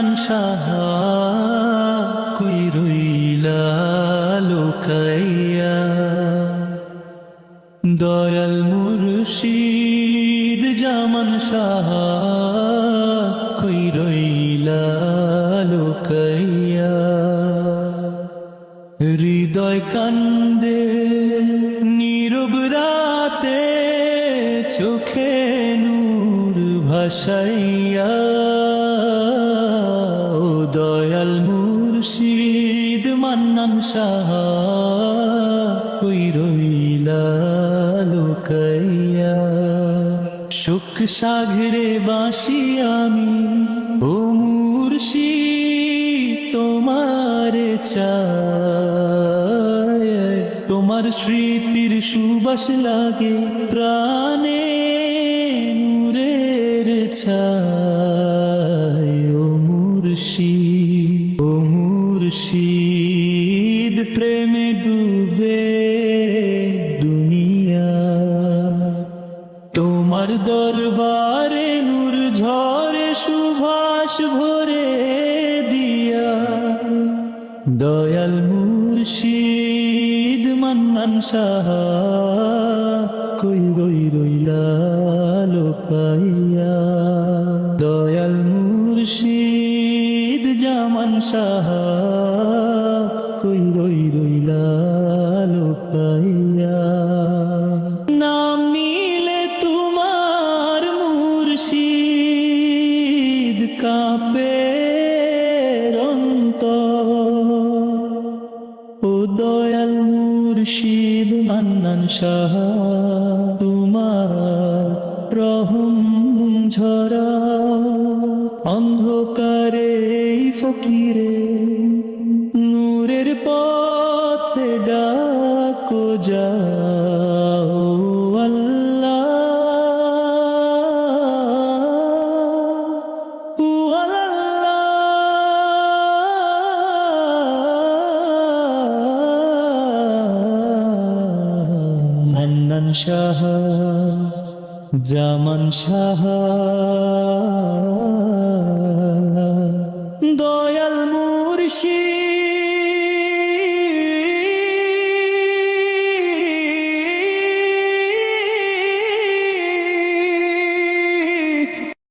মান্নান সাহা রইলা লোকাইয়া? দয়াল মুর্শিদ জামান সাহা কই রইলা লোকাইয়া? হৃদয় কান্দে নীরব রাতে চোখে ভাসাইয়া দয়াল মুর্শিদ, মান্নান সাহা রইলা লোকাইয়া সুখ সাগরে বাসি আমি, ও মুর্শিদ, তোমার চায় তোমার স্মৃতির সুবাস লাগে প্রাণে ছায় ও মুর্শিদ ও মুর্শিদ, প্রেমে ডুবে দুনিয়া। তোমার দরবারে নূর ঝরে, সুভাষ ভরে দিয়া। দয়াল মুর্শিদ, মান্নান সাহা, কই রই রইলা। লোকাইয়া দয়াল মুর্শিদ জামান সাহা কই রই রইলা লোকাইয়া নাম নিলে তোমার মুর্শিদ কাঁপে ও দয়াল মুর্শিদ মান্নান তোমার রহম ঝরা অন্ধকারে ফকিরে নূরের পথে ডাকো যাও শাহ। জামান শাহ। দয়াল মুর্শিদ।